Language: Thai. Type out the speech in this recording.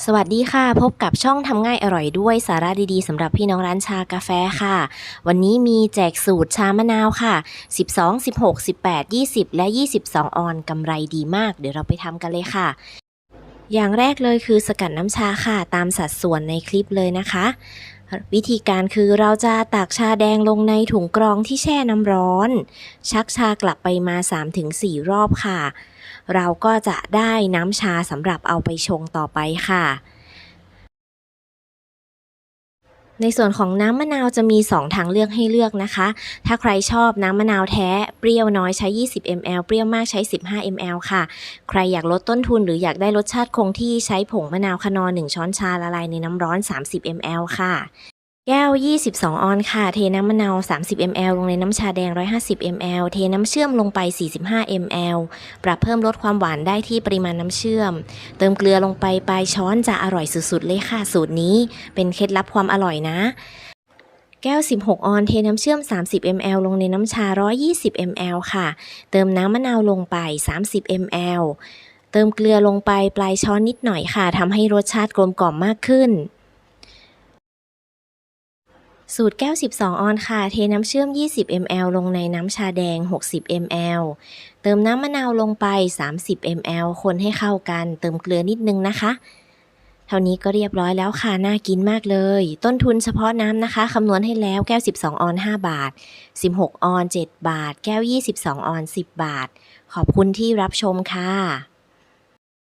สวัสดีค่ะ พบกับช่องทำง่ายอร่อยด้วยสาระดีๆสำหรับพี่น้องร้านชากาแฟค่ะ วันนี้มีแจกสูตรชามะนาวค่ะ 12 16 18 20 และ 22 ออนกำไรดีมาก เดี๋ยวเราไปทำกันเลยค่ะ อย่างแรกเลยคือสกัดน้ำชาค่ะตามสัดส่วนในคลิปเลยนะคะ วิธีการคือเราจะตักชาแดงลงในถุงกรองที่แช่น้ำร้อน ชักชากลับไปมา 3-4 รอบค่ะ เราก็จะได้น้ำชาสำหรับเอาไปชงต่อไปค่ะ ในส่วนของน้ำมะนาวจะมี 2 ทางเลือกให้เลือกนะคะ ถ้าใครชอบน้ำมะนาวแท้ เปรี้ยวน้อยใช้ 20 ml เปรี้ยวมากใช้ 15 ml ค่ะ ใครอยากลดต้นทุนหรืออยากได้รสชาติคงที่ใช้ผงมะนาวคนอ1ช้อนชาละลายในน้ำร้อน 30 ml ค่ะ แก้ว 22 ออนค่ะ เทน้ำมะนาว 30 ml ลงในน้ำชาแดง 150 ml เทน้ำเชื่อมลงไป 45 ml ปรับเพิ่มลดความหวานได้ที่ปริมาณน้ำเชื่อม เติมเกลือลงไปปลายช้อนจะอร่อยสุดๆ เลยค่ะ สูตรนี้เป็นเคล็ดลับความอร่อยนะแก้ว 16 ออน เทน้ำเชื่อม 30 ml ลงในน้ำชา 120 ml ค่ะ เติมน้ำมะนาวลงไป 30 ml เติมเกลือลงไปปลายช้อนนิดหน่อยค่ะ ทำให้รสชาติกลมกล่อมมากขึ้น สูตรแก้ว 12 ออนค่ะ เทน้ำเชื่อม 20 ml ลงในน้ำชาแดง 60 ml เติมน้ำมะนาวลงไป 30 ml คนให้เข้ากัน เติมเกลือนิดนึงนะคะ เท่านี้ก็เรียบร้อยแล้วค่ะ น่ากินมากเลย ต้นทุนเฉพาะน้ำนะคะคำนวณให้แล้วแก้ว 12 ออน 5 บาท 16 ออน 7 บาท แก้ว 22 ออน 10 บาท ขอบคุณที่รับชมค่ะ